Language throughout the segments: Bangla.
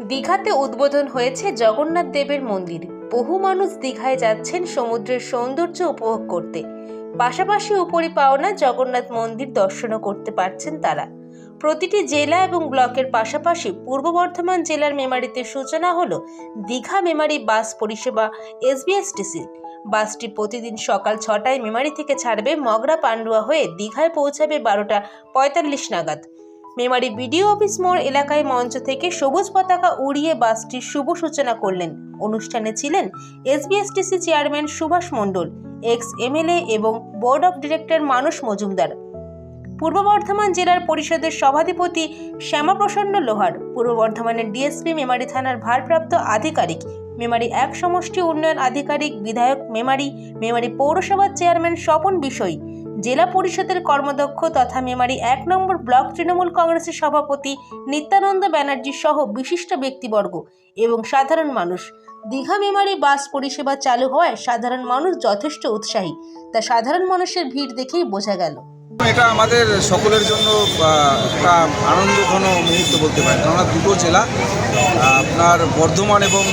দীঘাতে উদ্বোধন হয়েছে জগন্নাথ দেবের মন্দির। বহু মানুষ দীঘায় যাচ্ছেন সমুদ্রের সৌন্দর্য উপভোগ করতে। পাশাপাশি উপরি পাওনা জগন্নাথ মন্দির দর্শনও করতে পারছেন তারা। প্রতিটি জেলা এবং ব্লকের পাশাপাশি পূর্ব বর্ধমান জেলার মেমারিতে সূচনা হল দীঘা মেমারি বাস পরিষেবা এসবিএসটিসি বাসটি প্রতিদিন সকাল ছটায় মেমারি থেকে ছাড়বে মগরা পান্ডুয়া হয়ে দীঘায় পৌঁছাবে বারোটা পঁয়তাল্লিশ নাগাদ। মেমারি বিডিও অফিস মোড় এলাকায় মঞ্চ থেকে সবুজ পতাকা উড়িয়ে বাসটির শুভ সূচনা করলেন। অনুষ্ঠানে ছিলেন SBSTC chairman Subhash Mondal ex MLA এবং board of director Manas Majumdar. পূর্ব বর্ধমান জেলার পরিষদের সভাধিপতি শ্যামাপ্রসন্ন লোহার, পূর্ব বর্ধমানের ডিএসপি মেমারি থানার ভারপ্রাপ্ত আধিকারিক মেমারি এক সমষ্টি উন্নয়ন আধিকারিক বিধায়ক মেমারি মেমারি পৌরসভার চেয়ারম্যান স্বপন বিষয় জেলা পরিষদের কর্মদক্ষ তথা মেমারি এক নম্বর ব্লক তৃণমূল কংগ্রেসের সভাপতি নিত্যানন্দ ব্যানার্জি সহ বিশিষ্ট ব্যক্তিবর্গ এবং সাধারণ মানুষ। দীঘা মেমারি বাস পরিষেবা চালু হওয়ায় সাধারণ মানুষ যথেষ্ট উৎসাহী, তা সাধারণ মানুষের ভিড় দেখেই বোঝা গেল। এটা আমাদের সকলের জন্য একটা আনন্দঘন মুহূর্ত বলতে পারেন। কেননা দুটো জেলা আপনার বর্ধমান এবং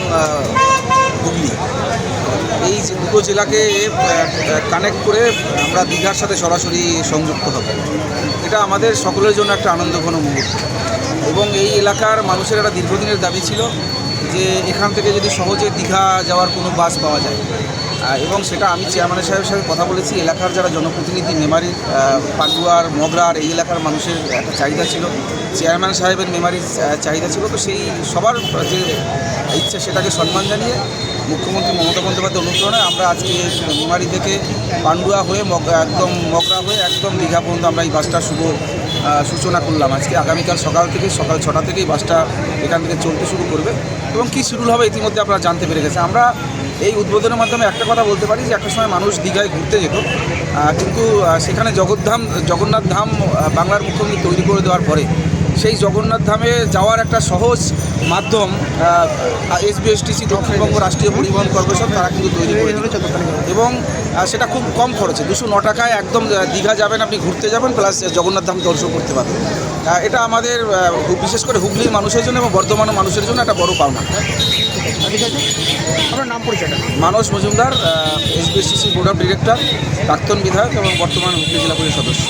হুগলি। এই দুটো জেলাকে কানেক্ট করে আমরা দীঘার সাথে সরাসরি সংযুক্ত হব। এটা আমাদের সকলের জন্য একটা আনন্দঘন মুহূর্ত। এবং এই এলাকার মানুষের একটা দীর্ঘদিনের দাবি ছিল যে এখান থেকে যদি সহজে দীঘা যাওয়ার কোনো বাস পাওয়া যায়। এবং সেটা আমি চেয়ারম্যানের সাহেবের সাথে কথা বলেছি। এলাকার যারা জনপ্রতিনিধি মেমারির আহ, পান্ডুয়ার মগরার এই এলাকার মানুষের একটা চাহিদা ছিল। চেয়ারম্যান সাহেবের মেমারির চাহিদা ছিল। তো সেই সবার যে ইচ্ছা সেটাকে সম্মান জানিয়ে মুখ্যমন্ত্রী মমতা বন্দ্যোপাধ্যায় অনুপ্রেরণায় আমরা আজকে মেমারি থেকে পান্ডুয়া হয়ে একদম মগরা হয়ে একদম দীঘা পর্যন্ত আমরা এই বাসটা শুভ সূচনা করলাম। আজকে আগামীকাল সকাল থেকে সকাল ছটা থেকে এই বাসটা এখান থেকে চলতে শুরু করবে এবং কী শুরু হবে ইতিমধ্যে আপনারা জানতে পেরে গেছে আমরা এই উদ্বোধনের মাধ্যমে একটা কথা বলতে পারি যে একটা সময় মানুষ দীঘায় ঘুরতে যেত কিন্তু সেখানে জগদ্ধাম, জগন্নাথ ধাম বাংলার মুখ্যমন্ত্রী তৈরি করে দেওয়ার পরে সেই জগন্নাথ ধামে যাওয়ার একটা সহজ মাধ্যম এসবিএসটিসি দক্ষিণবঙ্গ রাষ্ট্রীয় পরিবহন কর্পোরেশন তারা কিন্তু তৈরি করে এবং সেটা খুব কম খরচে দুশো ন টাকায় একদম দীঘা যাবেন আপনি ঘুরতে যাবেন প্লাস জগন্নাথ ধাম দর্শন করতে পারবেন। এটা আমাদের বিশেষ করে হুগলির মানুষের জন্য এবং বর্ধমানের মানুষের জন্য একটা বড় পাওনা। আপনার নাম পরিচয়টা Manas Majumdar SBSTC board of director প্রাক্তন বিধায়ক এবং বর্তমান হুগলি জেলা পরিষদ সদস্য।